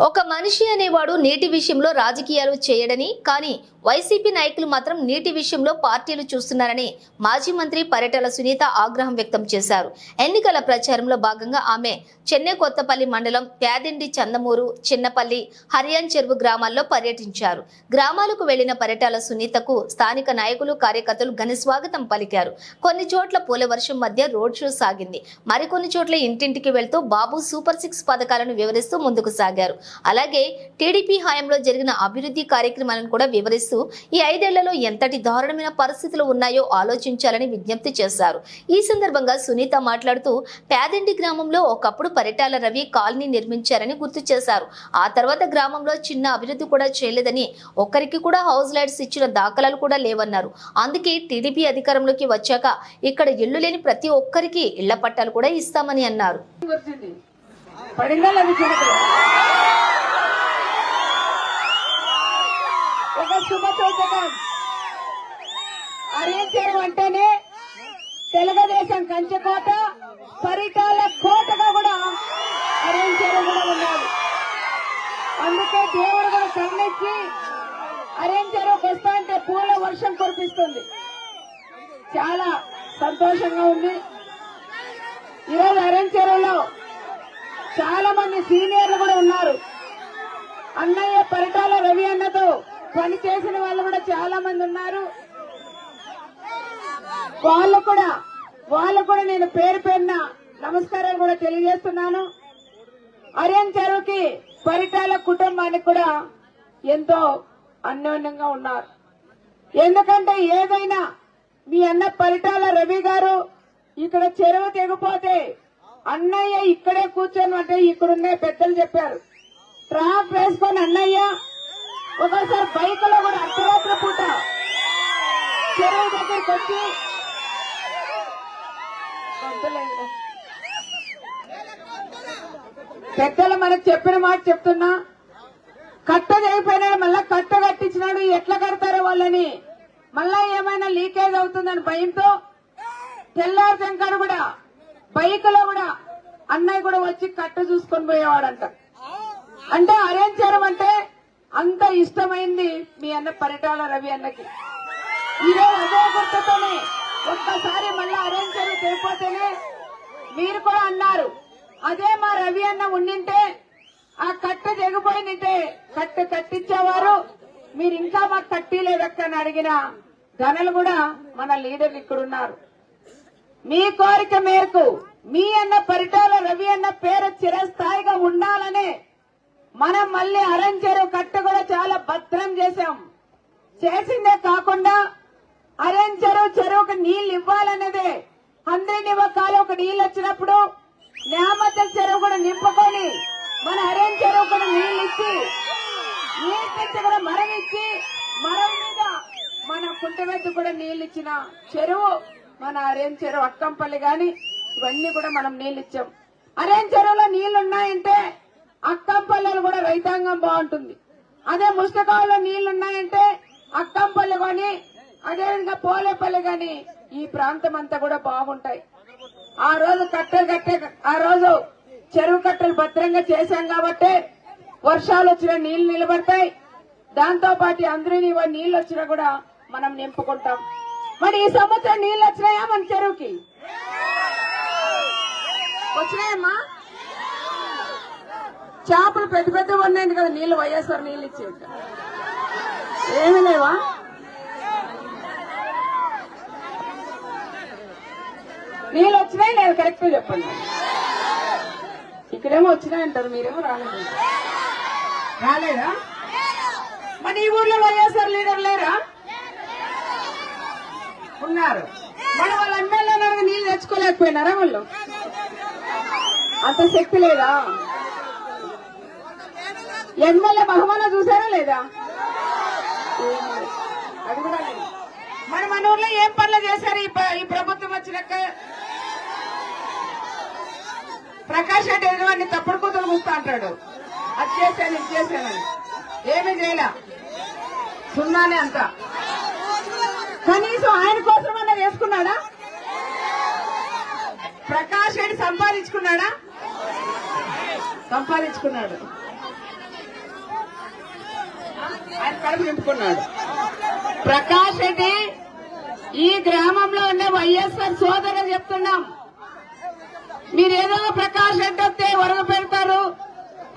ఒక మనిషి అనేవాడు నేటి విషయంలో రాజకీయాలు చేయడని కానీ వైసీపీ నాయకులు మాత్రం నీటి విషయంలో పార్టీలు చూస్తున్నారని మాజీ మంత్రి పర్యటన సునీత ఆగ్రహం వ్యక్తం చేశారు. ఎన్నికల ప్రచారంలో భాగంగా ఆమె చెన్నై కొత్తపల్లి మండలం ప్యాదిండి చందమూరు చిన్నపల్లి హరియాన్ చెరువు గ్రామాల్లో పర్యటించారు. గ్రామాలకు వెళ్ళిన పర్యటన సునీతకు స్థానిక నాయకులు కార్యకర్తలు ఘన స్వాగతం పలికారు. కొన్ని చోట్ల పూల వర్షం మధ్య రోడ్ షో సాగింది. మరికొన్ని చోట్ల ఇంటింటికి వెళ్తూ బాబు సూపర్ సిక్స్ పథకాలను వివరిస్తూ ముందుకు సాగారు. అలాగే టీడీపీ హయాంలో జరిగిన అభివృద్ధి కార్యక్రమాలను కూడా వివరిస్తూ ఈ ఐదేళ్ళలో ఎంతటి దారుణమైన పరిస్థితులు ఉన్నాయో ఆలోచించాలని విజ్ఞప్తి చేశారు. ఈ సందర్భంగా సునీత మాట్లాడుతూ పేదండి గ్రామంలో ఒకప్పుడు పరిటాల రవి కాలనీ నిర్మించారని గుర్తు చేశారు. ఆ తర్వాత గ్రామంలో చిన్న అభివృద్ధి కూడా చేయలేదని ఒక్కరికి కూడా హౌస్ లైట్స్ ఇచ్చిన దాఖలాలు కూడా లేవన్నారు. అందుకే టీడీపీ అధికారంలోకి వచ్చాక ఇక్కడ ఇల్లు లేని ప్రతి ఒక్కరికి ఇళ్ళ పట్టాలు కూడా ఇస్తామని అన్నారు. ఒక శుభ సూచకం అరేంచరం అంటేనే తెలుగుదేశం కంచెకోట పరిటాల కోటగా కూడా అరేంచరం కూడా ఉన్నాడు అందుకే దేవుడు కూడా కరుణించి అరేంచరంకి వస్తా అంటే పూల వర్షం కురిపిస్తుంది. చాలా సంతోషంగా ఉంది. ఈరోజు అరణ్ చెరువులో చాలా మంది సీనియర్లు కూడా ఉన్నారు. అన్నయ్య పరిటాల రవి అన్నతో పని చేసిన వాళ్ళు కూడా చాలా మంది ఉన్నారు. వాళ్ళు కూడా వాళ్ళు కూడా నేను పేరు పేరున నమస్కారాలు కూడా తెలియజేస్తున్నాను. అరియన్ చెరువుకి పరిటాల కుటుంబానికి కూడా ఎంతో అన్యోన్యంగా ఉన్నారు. ఎందుకంటే ఏదైనా మీ అన్న పరిటాల రవి గారు ఇక్కడ చెరువు తెగిపోతే అన్నయ్య ఇక్కడే కూర్చొని అంటే ఇక్కడున్న పెద్దలు చెప్పారు. ట్రాప్ వేసుకొని అన్నయ్య ఒకసారి బైక్లో కూడా అర్ధరాత్రి పూట చెరువు దగ్గరికి వచ్చి పెద్దలు మనకు చెప్పిన మాట చెప్తున్నా. కట్ట చేయిపోయినాడు మళ్ళా కట్ట కట్టించినాడు ఎట్లా కడతారు వాళ్ళని? మళ్ళా ఏమైనా లీకేజ్ అవుతుందని భయంతో తెల్లారుజంకాడు కూడా బైక్లో కూడా అన్నయ్య కూడా వచ్చి కట్ట చూసుకొని పోయేవాడంట. అంటే అరేంచరం అంటే అంత ఇష్టమైంది మీ అన్న పరిటాల రవి అన్నకి. ఇదే అదే గుర్తుతోనే ఒక్కసారి మళ్ళీ అరేంచరం తెగిపోతేనే మీరు కూడా అన్నారు అదే మా రవి అన్న ఉండింటే ఆ కట్ట తెగిపోయినంటే కట్ట కట్టించేవారు. మీరు ఇంకా మాకు కట్టిలేదక్కని అడిగిన ధనలు కూడా మన లీడర్లు ఇక్కడున్నారు. మీ కోరిక మేరకు మీ అన్న పరిటాల రవి అన్న పేరు చిరస్థాయిగా ఉండాలనే మనం మళ్ళీ అరంచెరు కట్ట కూడా చాలా భద్రం చేశాం. చేసిందే కాకుండా అరంచెరు చెరువుకు నీళ్ళు ఇవ్వాలన్నదే. అందరి కాలు ఒక నీళ్ళు వచ్చినప్పుడు నేమద్దల చెరువు కూడా నింపుకొని మన అరేంజ్ చెరువు కూడా నీళ్ళు ఇచ్చి నీళ్ళు తెచ్చి కూడా మరం ఇచ్చి మరం మీద మన కుంటవెద్దు కూడా నీళ్ళు ఇచ్చిన చెరువు మన అరేంజ్ చెరువు అక్కంపల్లి గాని ఇవన్నీ కూడా మనం నీళ్ళు ఇచ్చాం. అరేంజ్ చెరువులో నీళ్ళు ఉన్నాయంటే అక్కంపల్లెలు కూడా రైతాంగం బాగుంటుంది. అదే ముస్తకాల్లో నీళ్ళున్నాయంటే అక్కంపల్లి కానీ అదేవిధంగా పోలేపల్లి కానీ ఈ ప్రాంతం అంతా కూడా బాగుంటాయి. ఆ రోజు కట్టెలు కట్టే ఆ రోజు చెరువు కట్టెలు భద్రంగా చేశాం కాబట్టి వర్షాలు వచ్చిన నీళ్ళు నిలబడతాయి. దాంతో పాటు అందరూ నీళ్ళు వచ్చినా కూడా మనం నింపుకుంటాం. మరి ఈ సంవత్సరం నీళ్ళు వచ్చినాయా మన చెరువుకి? వచ్చినాయమ్మా? చేపలు పెద్ద పెద్ద ఉన్నాయండి కదా నీళ్ళు వైఎస్ఆర్ నీళ్ళు ఇచ్చి ఏమి లేవా? నీళ్ళు వచ్చినాయి నేను కరెక్ట్ చెప్పండి ఇక్కడేమో వచ్చినాయంటారు మీరేమో రాలేదు. రాలేదా? మరి ఈ ఊర్లో వైఎస్ఆర్ లీడర్ లేరా? ఉన్నారు. మరి వాళ్ళ ఎమ్మెల్యే నీళ్ళు తెచ్చుకోలేకపోయినారా వాళ్ళు? అంత శక్తి లేదా? ఎమ్మెల్యే బహుమానం చూసారా లేదా? అది కూడా మరి మన ఊర్లో ఏం పనులు చేశారు ఈ ఈ ప్రభుత్వం వచ్చినాక ప్రకాష్ రెడ్డి ఎదురువాడిని తప్పుడు కూతురు కూస్తా అంటాడు. అది చేశాను ఇది చేశానని. ఏమీ చేయలే. సున్నానే అంత. కనీసం ఆయన కోసం అన్న చేసుకున్నాడా? ప్రకాష్ రెడ్డి సంపాదించుకున్నాడా? సంపాదించుకున్నాడు. కడుపు నింపుకున్నాడు. ప్రకాష్ రెడ్డి ఈ గ్రామంలో ఉండే వైఎస్ఆర్ సోదరులు చెప్తున్నాం. మీరేదో ప్రకాష్ రెడ్డి వస్తే వరద పెడతారు.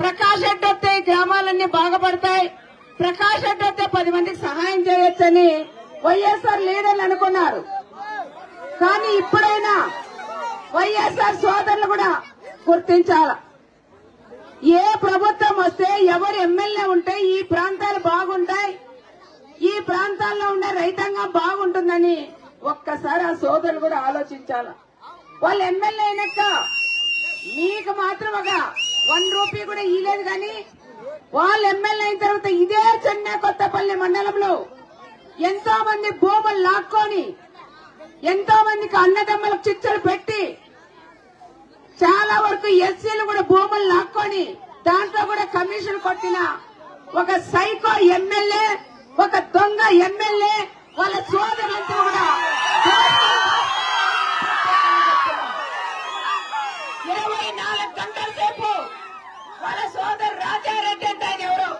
ప్రకాష్ రెడ్డి వస్తే ఈ గ్రామాలన్నీ బాగుపడతాయి. ప్రకాష్ రెడ్డి వస్తే పది మందికి సహాయం చేయొచ్చని వైఎస్ఆర్ లీడర్లు అనుకున్నారు. కానీ ఇప్పుడైనా వైఎస్ఆర్ సోదరులు కూడా గుర్తించాలా? ఏ ప్రభుత్వం వస్తే ఎవరు ఎమ్మెల్యే ఉంటే ఈ ప్రాంతాలు బాగుంటాయి. ఈ ప్రాంతాల్లో ఉండే రైతాంగం బాగుంటుందని ఒక్కసారి ఆ సోదరులు కూడా ఆలోచించాల. వాళ్ళు ఎమ్మెల్యే అయినాక మీకు మాత్రం ఒక వన్ రూపీ కూడా ఇయ్యలేదు కానీ వాళ్ళు ఎమ్మెల్యే అయిన తర్వాత ఇదే చెన్నై కొత్తపల్లి మండలంలో ఎంతో మంది భూములు లాక్కొని ఎంతో మందికి అన్నదమ్ములకు చిచ్చులు పెట్టి చాలా వరకు ఎస్సీలు కూడా భూములు లాక్కొని దాంట్లో కూడా కమిషన్ కొట్టిన ఒక సైకో ఎమ్మెల్యే ఒక దొంగ ఎమ్మెల్యే వాళ్ళ సోదరులంతా కూడా ఇరవై నాలుగు గంటల సేపు వాళ్ళ సోదరు రాజారెడ్డి అంటే ఆయన ఎవరు?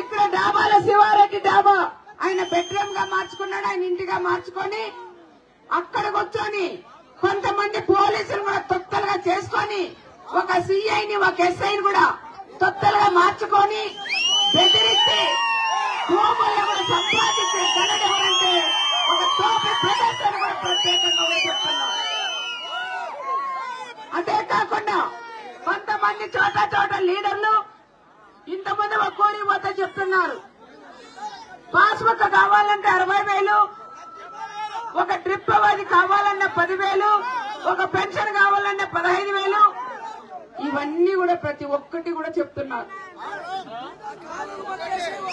ఇక్కడ డాబాల శివారెడ్డి డాబా. ఆయన బెడ్రూమ్గా మార్చుకున్నాడు ఆయన ఇంటిగా మార్చుకొని అక్కడ కూర్చొని కొంతమంది ఒక సిఐని ఒక ఎస్ఐని కూడా తొత్తలుగా మార్చుకొని బెదిరిస్తే భూముల్లో సంపాదించే కన్నడ ఎవరంటే ఒక తోపి ప్రదర్శన కూడా ప్రత్యేకంగా చెప్తున్నాం అదే కాకుండా కొంతమంది చోట చోట లీడర్లు ఇంతమంది ఒక కోరి వద్ద చెప్తున్నారు. పాస్బుక్ కావాలంటే అరవై వేలు ఒక ట్రిప్ అది కావాలన్న పదివేలు ఒక పెన్షన్ కావాలన్న పదహైదు వేలు ఇవన్నీ కూడా ప్రతి ఒక్కటి కూడా చెప్తున్నారు.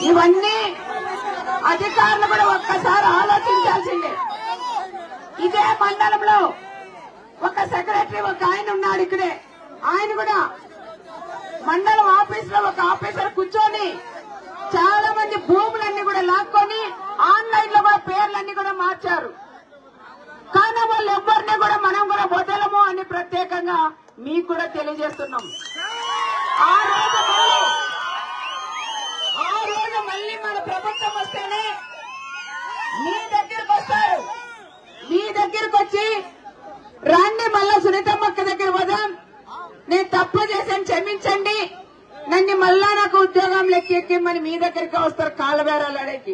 ఇవన్నీ అధికారులు కూడా ఒక్కసారి ఆలోచించాల్సిందే. ఇదే మండలంలో ఒక సెక్రటరీ ఒక ఆయన ఉన్నాడు ఇక్కడే. ఆయన కూడా మండలం ఆఫీస్లో ఒక ఆఫీసర్ కూర్చొని చాలా మంది భూములన్నీ కూడా లాక్కొని ఆన్లైన్లో కూడా పేర్లన్నీ కూడా మార్చారు. కానీ వాళ్ళు ఎవరిని కూడా మనం కూడా వదలము అని ప్రత్యేకంగా మీకు కూడా తెలియజేస్తున్నాం. ఆ రోజు మళ్ళీ ఆ రోజు మళ్ళీ మన ప్రభుత్వం వస్తేనే మీ దగ్గరకు వస్తారు. మీ దగ్గరకు వచ్చి రండి మళ్ళా సునీతమ్మక్క దగ్గర పోదాం. నేను తప్పు చేశాను క్షమించండి. నన్ను మళ్ళా నాకు ఉద్యోగం లెక్కెక్కిమ్మని మీ దగ్గరికి వస్తారు కాలువేరాలు అడేకి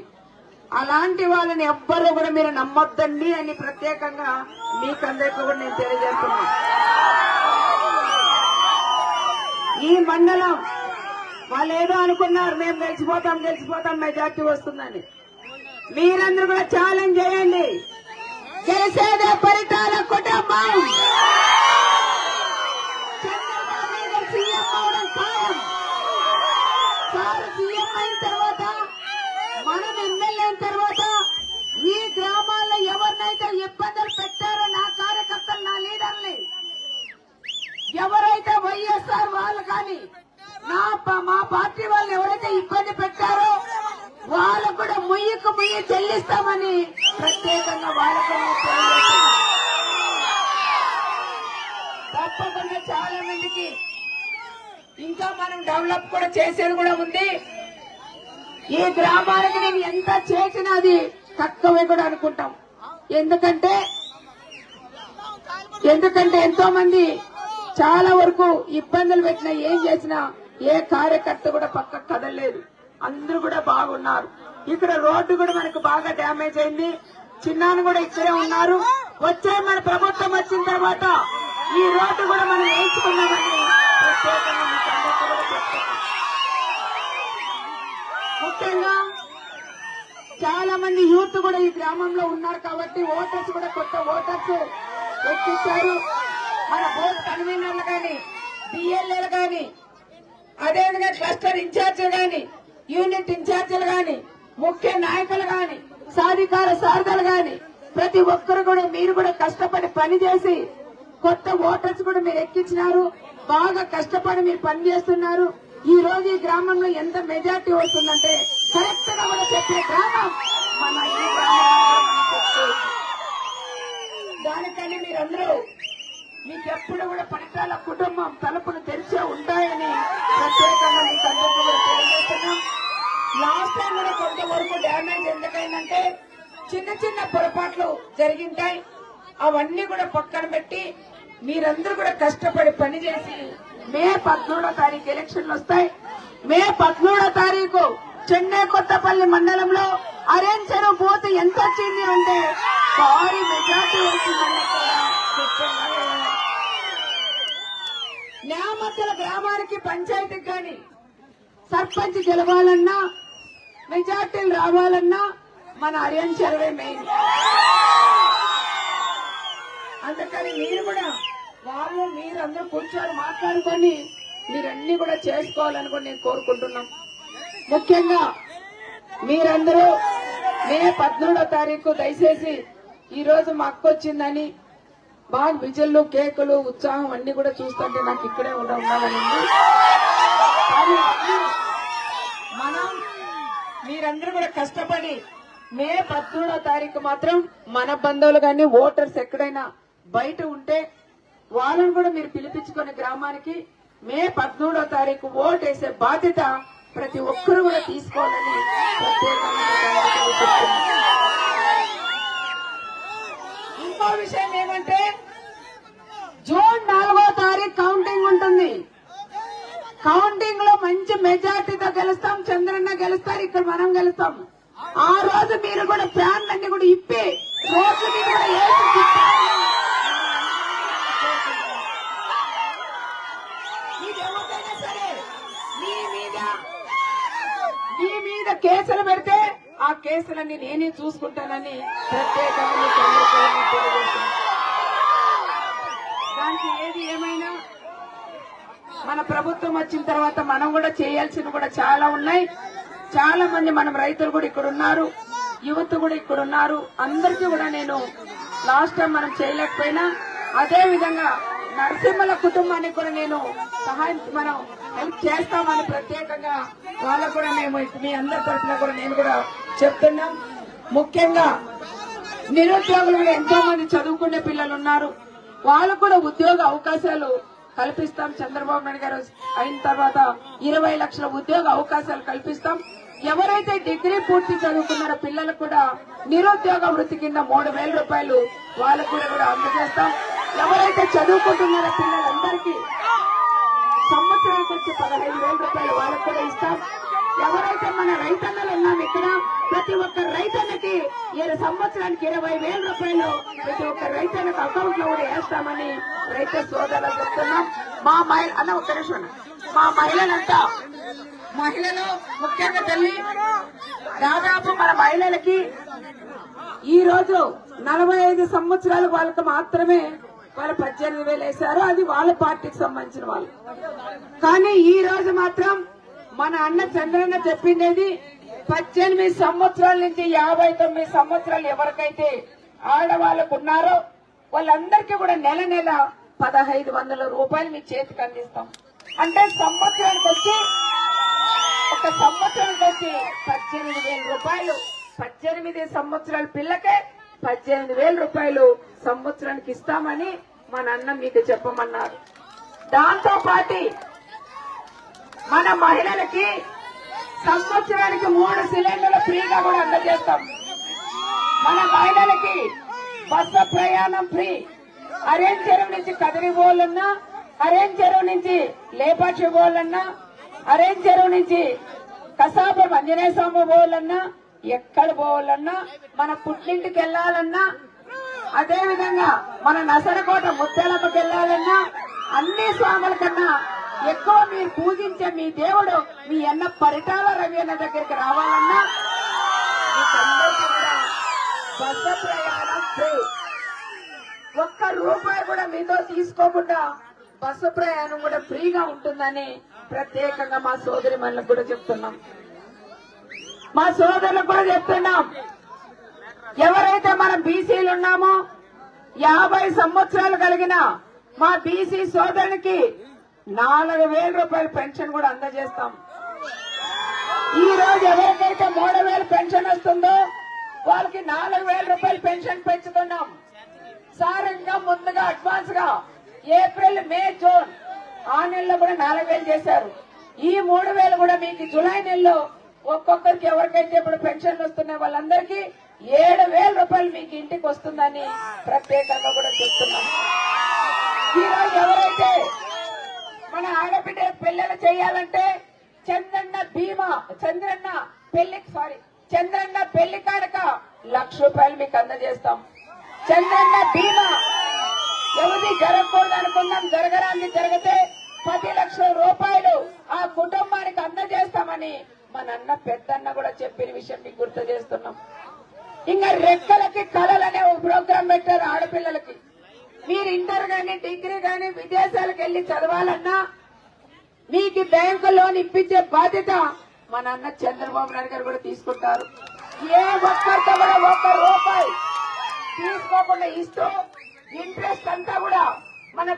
అలాంటి వాళ్ళని ఎవ్వరూ కూడా మీరు నమ్మొద్దండి అని ప్రత్యేకంగా మీకందరికీ కూడా నేను తెలియజేస్తున్నాను. ఈ మండలం వాళ్ళు ఏదో అనుకున్నారు మేము గెలిచిపోతాం గెలిచిపోతాం మెజార్టీ వస్తుందని. మీరందరూ కూడా ఛాలెంజ్ చేయండి. గెలిసేదే పరిటాల కుటుంబం. సార్ సీఎం అయిన తర్వాత మనం ఎమ్మెల్యే అయిన తర్వాత అని ప్రత్యేకంగా వాళ్ళకు తప్పకుండా చాలా మందికి ఇంకా మనం డెవలప్ కూడా చేసేది కూడా ఉంది. ఈ గ్రామానికి నేను ఎంత చేసినది తక్కువే కూడా అనుకుంటాం. ఎందుకంటే ఎందుకంటే ఎంతో మంది చాలా వరకు ఇబ్బందులు పెట్టినా ఏం చేసినా ఏ కార్యకర్త కూడా పక్క కదలలేదు. అందరూ కూడా బాగున్నారు. ఇక్కడ రోడ్డు కూడా మనకు బాగా డ్యామేజ్ అయింది. చిన్నాను కూడా ఇక్కడే ఉన్నారు. వచ్చే మన ప్రభుత్వం వచ్చిన తర్వాత ఈ రోడ్డు కూడా మనం వేయించుకున్నామని ముఖ్యంగా చాలా మంది యూత్ కూడా ఈ గ్రామంలో ఉన్నారు కాబట్టి ఓటర్స్ కూడా కొత్త ఓటర్స్ ఎక్కించారు. మన బోర్డు కన్వీనర్లు కానీ బిఎల్ఏలు కానీ అదేవిధంగా క్లస్టర్ ఇన్ఛార్జీలు కానీ యూనిట్ ఇన్ఛార్జీలు కానీ ముఖ్య నాయకులు కానీ సాధికార సారథులు కానీ ప్రతి ఒక్కరు కూడా మీరు కూడా కష్టపడి పని చేసి కొత్త ఓటర్స్ కూడా మీరు ఎక్కించినారు. బాగా కష్టపడి మీరు పని చేస్తున్నారు ఈ రోజు ఈ గ్రామంలో ఎంత మెజార్టీ వస్తుందంటే కరెక్ట్గా కూడా చెప్పే గ్రామం మన దానికని మీరందరూ మీకు ఎప్పుడు కూడా పనికాల కుటుంబం తలుపులు తెరిచే ఉంటాయని ప్రత్యేకంగా మీకు అందరికీ కూడా తెలియజేస్తున్నాం. లాస్ట్ టైం కూడా ఎందుకైందంటే చిన్న చిన్న పొరపాట్లు జరిగింటాయి అవన్నీ కూడా పక్కన పెట్టి మీరందరూ కూడా కష్టపడి పనిచేసి మే పద్మూడో తారీఖు ఎలక్షన్లు వస్తాయి మే పద్మూడో తారీఖు చెన్నై కొత్తపల్లి మండలంలో అరేంచడం పోతే ఎంత వచ్చింది అంటే భారీ మెజార్టీ వచ్చిందని కూడా చెప్పాను. న్యామత్తల గ్రామానికి పంచాయతీకి కానీ సర్పంచ్ గెలవాలన్నా మెజార్టీలు రావాలన్నా మన అరియన్ చెరువే మెయిన్. అందుకని మీరు కూడా వాళ్ళు మీరందరూ కూర్చొని మాట్లాడుకొని మీరన్నీ కూడా చేసుకోవాలని కూడా నేను కోరుకుంటున్నాం. ముఖ్యంగా మీరందరూ మే పద్మూడో తారీఖు దయచేసి ఈ రోజు మా అక్క వచ్చిందని బాగా విజల్లు కేకులు ఉత్సాహం అన్ని కూడా చూస్తుంటే నాకు ఇక్కడే ఉండాలని ఉంది. కానీ అన్నీ మనం మీరందరూ కూడా కష్టపడి మే పద్మూడో తారీఖు మాత్రం మన బంధువులు కానీ ఓటర్స్ ఎక్కడైనా బయట ఉంటే వాళ్ళని కూడా మీరు పిలిపించుకునే గ్రామానికి మే పద్మూడో తారీఖు ఓటు వేసే బాధ్యత ప్రతి ఒక్కరు కూడా తీసుకోవాలని ఇంకో విషయం ఏమంటే జూన్ నాలుగో తారీఖు కౌంటింగ్ ఉంటుంది. కౌంటింగ్లో మంచి మెజార్టీతో గెలుస్తాం చంద్రన్న గెలుస్తారు ఇక్కడ మనం గెలుస్తాం. ఆ రోజు మీరు కూడా ఫ్యాన్లు అన్ని కూడా ఇప్పి రోడ్ల మీద మీ మీద మీ మీద కేసులు పెడితే ఆ కేసులన్నీ నేనే చూసుకుంటానని ప్రత్యేకంగా. దానికి ఏది ఏమైనా మన ప్రభుత్వం వచ్చిన తర్వాత మనం కూడా చేయాల్సినవి కూడా చాలా ఉన్నాయి. చాలా మంది మనం రైతులు కూడా ఇక్కడ ఉన్నారు. యువత కూడా ఇక్కడ ఉన్నారు. అందరికీ కూడా నేను లాస్ట్ టైం మనం చేయలేకపోయినా అదే విధంగా నరసింహల కుటుంబానికి కూడా నేను సహాయం మనం హెల్ప్ చేస్తామని ప్రత్యేకంగా వాళ్ళకు కూడా మేము మీ అందరి తరఫున కూడా నేను కూడా చెప్తున్నాం. ముఖ్యంగా నిరుద్యోగులు కూడా ఎంతో మంది చదువుకునే పిల్లలు ఉన్నారు. వాళ్ళకు కూడా ఉద్యోగ అవకాశాలు కల్పిస్తాం. చంద్రబాబు నాయుడు గారు అయిన తర్వాత ఇరవై లక్షల ఉద్యోగ అవకాశాలు కల్పిస్తాం. ఎవరైతే డిగ్రీ పూర్తి చదువుకున్నారో పిల్లలకు కూడా నిరుద్యోగ వృత్తి కింద మూడు వేల రూపాయలు వాళ్ళకు కూడా అందజేస్తాం. ఎవరైతే చదువుకుంటున్నారో పిల్లలందరికీ సంవత్సరానికి వచ్చి పదహైదు వేల రూపాయలు వాళ్ళకు కూడా ఇస్తాం. ఎవరైతే మన రైతన్నలు ఉన్నాం ఇక్కడ ప్రతి ఒక్క సంవత్సరానికి ఇరవై వేల రూపాయలు ప్రతి ఒక్క రైతులకు అకౌంట్లో కూడా వేస్తామని రైతు సోదరులు చెప్తున్నాం. మా మహిళ అన్న ఒక్క నిమిషం మా మహిళలంతా మహిళలు ముఖ్యంగా తల్లి దాదాపు మన మహిళలకి ఈ రోజు నలభై ఐదు సంవత్సరాలు వాళ్ళకి మాత్రమే వాళ్ళు పద్దెనిమిది వేలు వేశారు. అది వాళ్ళ పార్టీకి సంబంధించిన వాళ్ళు. కానీ ఈ రోజు మాత్రం మన అన్న చంద్రన్న చెప్పిండేది పద్దెనిమిది సంవత్సరాల నుంచి యాభై తొమ్మిది సంవత్సరాలు ఎవరికైతే ఆడవాళ్ళకు ఉన్నారో వాళ్ళందరికీ కూడా నెల నెల పదహైదు వందల రూపాయలు మీ చేతికి అందిస్తాం. అంటే సంవత్సరానికి వచ్చి ఒక సంవత్సరానికి వచ్చి పద్దెనిమిది వేల రూపాయలు పద్దెనిమిది సంవత్సరాల పిల్లకే పద్దెనిమిది వేల రూపాయలు సంవత్సరానికి ఇస్తామని మా నాన్న మీకు చెప్పమన్నారు. దాంతో పాటు మన మహిళలకి సంవత్సరానికి మూడు సిలిండర్లు ఫ్రీగా కూడా అందజేస్తాం. మన మహిళలకి బస్సు ప్రయాణం ఫ్రీ. అరేంజ్ చెరువు నుంచి కదిరి పోవాలన్నా అరేంజ్ చెరువు నుంచి లేపాక్షి పోవాలన్నా అరేంజ్ చెరువు నుంచి కసాపురం ఆంజనేయ స్వామి పోవాలన్నా ఎక్కడ పోవాలన్నా మన పుట్టింటికి వెళ్ళాలన్నా అదేవిధంగా మన నసరకోట ముత్యాలమ్మకి వెళ్ళాలన్నా అన్ని స్వాముల కన్నా ఎక్కువ మీరు పూజించే మీ దేవుడు మీ అన్న పరిటాల రవి అన్న దగ్గరికి రావాలన్నా మీకందరికీ కూడా బస్సు ప్రయాణం ఫ్రీ. ఒక్క రూపాయి కూడా మీతో తీసుకోకుండా బస్సు ప్రయాణం కూడా ఫ్రీగా ఉంటుందని ప్రత్యేకంగా మా సోదరి మనకు కూడా చెప్తున్నాం. మా సోదరులకు కూడా చెప్తున్నాం. ఎవరైతే మనం బీసీలు ఉన్నామో యాభై సంవత్సరాలు కలిగిన మా బీసీ సోదరునికి నాలుగు వేల రూపాయల పెన్షన్ కూడా అందజేస్తాం. ఈ రోజు ఎవరికైతే మూడు వేలు పెన్షన్ వస్తుందో వాళ్ళకి నాలుగు వేల రూపాయలు పెన్షన్ పెంచుతున్నాం. సార్ ఇంకా ముందుగా అడ్వాన్స్గా ఏప్రిల్ మే జూన్ ఆ నెలలో కూడా నాలుగు వేలు చేశారు. ఈ మూడు వేలు కూడా మీకు జూలై నెలలో ఒక్కొక్కరికి ఎవరికైతే ఇప్పుడు పెన్షన్లు వస్తున్నాయి వాళ్ళందరికీ ఏడు వేల రూపాయలు మీకు ఇంటికి వస్తుందని ప్రత్యేకంగా కూడా చెప్తున్నాం. ఈరోజు ఎవరైతే మన ఆడబిడ్డ పిల్లలు చేయాలంటే చంద్రన్న బీమా చంద్రన్న పెళ్ళి సారీ చంద్రన్న పెళ్ళి కాడక లక్ష రూపాయలు మీకు అందజేస్తాం. చంద్రన్న బీమా ఎవరి జరగకూడదు అనుకున్నాం జరగరాన్ని జరిగితే పది లక్షల రూపాయలు ఆ కుటుంబానికి అందజేస్తామని మన అన్న పెద్దన్న కూడా చెప్పిన విషయం మీకు గుర్తు చేస్తున్నాం. ఇంకా రెక్కలకి కళలనే ఒక ప్రోగ్రాం పెట్టారు ఆడపిల్లలకి. మీరు ఇంటర్ గాని డిగ్రీ గాని విదేశాలకు వెళ్ళి చదవాలన్నా మీకు బ్యాంకు లోన్ ఇప్పించే బాధ్యత మన అన్న చంద్రబాబు నాయుడు గారు కూడా తీసుకుంటారు. ఏ ఒక్కరితో కూడా ఒక్క రూపాయి తీసుకోకుండా ఇస్తూ ఇంట్రెస్ట్ అంతా కూడా మన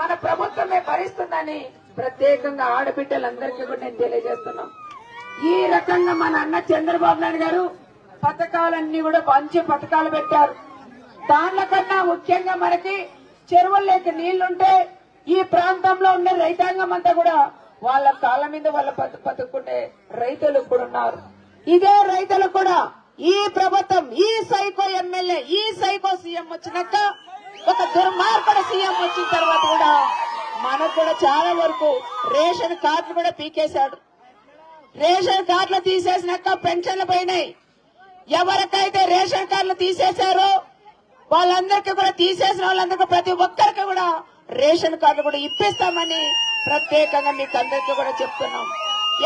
మన ప్రభుత్వమే భరిస్తుందని ప్రత్యేకంగా ఆడబిడ్డలందరికీ కూడా నేను తెలియజేస్తున్నాం ఈ రకంగా మన అన్న చంద్రబాబు నాయుడు గారు పథకాలన్నీ కూడా మంచి పథకాలు పెట్టారు. దానికన్నా ముఖ్యంగా మనకి చెరువుల్లోకి నీళ్ళుంటే ఈ ప్రాంతంలో ఉన్న రైతాంగం అంతా కూడా వాళ్ళ కాళ్ళ మీద వాళ్ళ బతు బతుకునే రైతులు కూడా ఉన్నారు. ఇదే రైతులు కూడా ఈ ప్రభుత్వం ఈ సైకో ఎమ్మెల్యే ఈ సైకో సీఎం వచ్చినాక ఒక దుర్మార్గుడు సీఎం వచ్చిన తర్వాత కూడా మనకు కూడా చాలా వరకు రేషన్ కార్డులు కూడా పీకేశాడు. రేషన్ కార్డులు తీసేసినాక పెన్షన్లు పోయినాయి. ఎవరికైతే రేషన్ కార్డులు తీసేశారో వాళ్ళందరికీ కూడా తీసేసిన వాళ్ళందరికీ ప్రతి ఒక్కరికి కూడా రేషన్ కార్డు కూడా ఇప్పిస్తామని ప్రత్యేకంగా మీకు అందరికీ కూడా చెప్తున్నాం.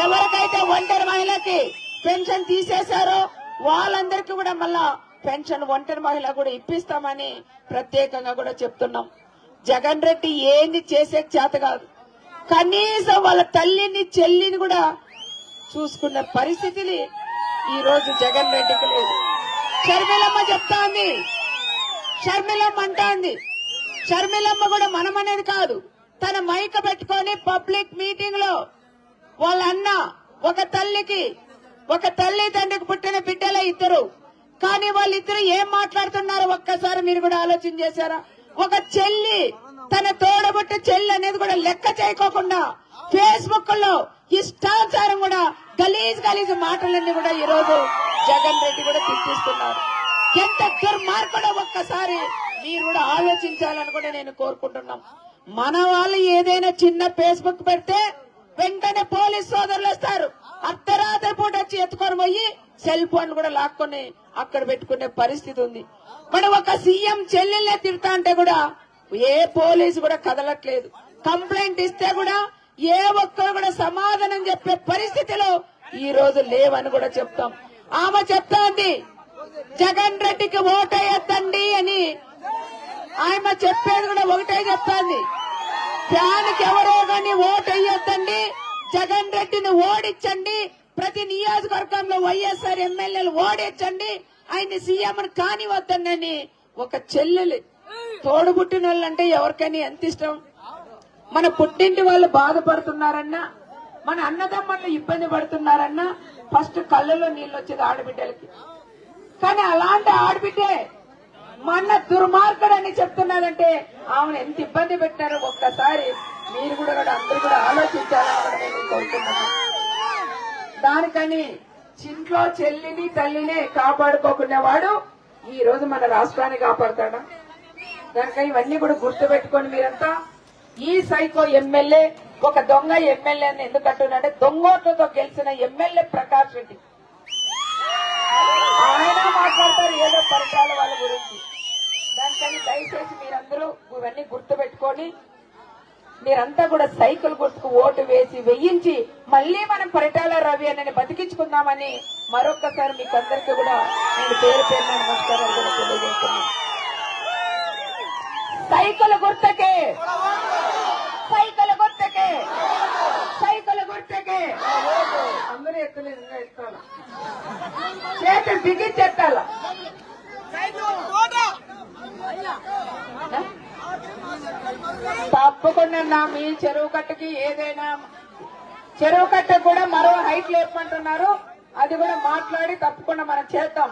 ఎవరికైతే ఒంటరి మహిళకి పెన్షన్ తీసేశారో వాళ్ళందరికీ కూడా మళ్ళా పెన్షన్ ఒంటరి మహిళ కూడా ఇప్పిస్తామని ప్రత్యేకంగా కూడా చెప్తున్నాం. జగన్ రెడ్డి ఏంది చేసే చేత కాదు. కనీసం వాళ్ళ తల్లిని చెల్లిని కూడా చూసుకున్న పరిస్థితిని ఈ రోజు జగన్ రెడ్డికి లేదు. షర్మిలమ్మ చెప్తాంది షర్మిలమ్మ అంటాంది. షర్మిలమ్మ కూడా మనం అనేది కాదు. తన మైక పెట్టుకొని పబ్లిక్ మీటింగ్లో వాళ్ళ అన్న ఒక తల్లికి ఒక తల్లి తండ్రికి పుట్టిన బిడ్డలే ఇద్దరు. కానీ వాళ్ళిద్దరు ఏం మాట్లాడుతున్నారు ఒక్కసారి మీరు కూడా ఆలోచన చేశారా? ఒక చెల్లి తన తోడబుట్ట చెల్లి అనేది కూడా లెక్క చేయకోకుండా ఫేస్బుక్లో ఇష్టాచారం కూడా గలీజ్ గలీజ్ మాటలన్నీ కూడా ఈ రోజు జగన్ రెడ్డి కూడా తిప్పిస్తున్నారు. ఎంత దుర్మార్గుడో ఒక్కసారి మీరు కూడా ఆలోచించాలని కూడా నేను కోరుకుంటున్నాం. మన వాళ్ళు ఏదైనా చిన్న ఫేస్బుక్ పెడితే వెంటనే పోలీస్ సోదరులు వస్తారు. అర్ధరాత్రి పూట వచ్చి ఎత్తుకొని పోయి సెల్ ఫోన్ కూడా లాక్కొని అక్కడ పెట్టుకునే పరిస్థితి ఉంది. మరి ఒక సీఎం చెల్లెల్నే తిడతా అంటే కూడా ఏ పోలీసు కూడా కదలట్లేదు. కంప్లైంట్ ఇస్తే కూడా ఏ ఒక్కరు కూడా సమాధానం చెప్పే పరిస్థితిలో ఈ రోజు లేవని కూడా చెప్తాం. ఆమె చెప్తాంది జగన్ రెడ్డికి ఓటేయద్దండి అని ఆయన చెప్పేది కూడా ఒకటే చెప్తాంది. ఫ్యాన్కి ఎవరో కానీ ఓటేయొద్దండి. జగన్ రెడ్డిని ఓడించండి. ప్రతి నియోజకవర్గంలో వైఎస్ఆర్ ఎమ్మెల్యేలు ఓడించండి. ఆయన్ని సీఎం కానివద్దండి అని ఒక చెల్లెలు తోడుబుట్టిన వాళ్ళంటే ఎవరికైనా ఎంత ఇష్టం? మన పుట్టింటి వాళ్ళు బాధపడుతున్నారన్నా మన అన్నదమ్మలు ఇబ్బంది పడుతున్నారన్నా ఫస్ట్ కళ్ళలో నీళ్ళు వచ్చేది ఆడబిడ్డలకి. కానీ అలాంటి ఆడబిడ్డే మన దుర్మార్గుడని అని చెప్తున్నారంటే ఆమెను ఎంత ఇబ్బంది పెట్టారో ఒక్కసారి మీరు కూడా కూడా అందరూ కూడా ఆలోచించాలని నేను దానికని చింట్లో చెల్లిని తల్లిని కాపాడుకోకునేవాడు ఈ రోజు మన రాష్ట్రాన్ని కాపాడతాడా? దానికని ఇవన్నీ కూడా గుర్తు పెట్టుకొని మీరంతా ఈ సైకో ఎమ్మెల్యే ఒక దొంగ ఎమ్మెల్యే అని ఎందుకు దొంగోట్లతో గెలిచిన ఎమ్మెల్యే ప్రకాష్ రెడ్డి. మాట్లాడతారు ఏదో పరిసరాల వాళ్ళ గురించి. దానికని దయచేసి మీరందరూ ఇవన్నీ గుర్తు పెట్టుకొని మీరంతా కూడా సైకిల్ గుర్తుకు ఓటు వేసి వెయ్యించి మళ్ళీ మనం పరిటాల రవి అని బతికించుకుందామని మరొక్కసారి మీకు అందరికీ కూడా నేను పేరు పేరు నమస్కారాలు కూడా తెలియజేస్తున్నాను. సైకిల్ సైకిల్ గుర్తకే! సైకిల్ గుర్తకే! అందరూ ఎత్తలేదు ఎత్తాల? చేతులు తప్పకుండా నా మీ చెరువు కట్టకి ఏదైనా చెరువు కట్ట కూడా మరో హైట్ లేపమంటున్నారు. అది కూడా మాట్లాడి తప్పకుండా మనం చేద్దాం.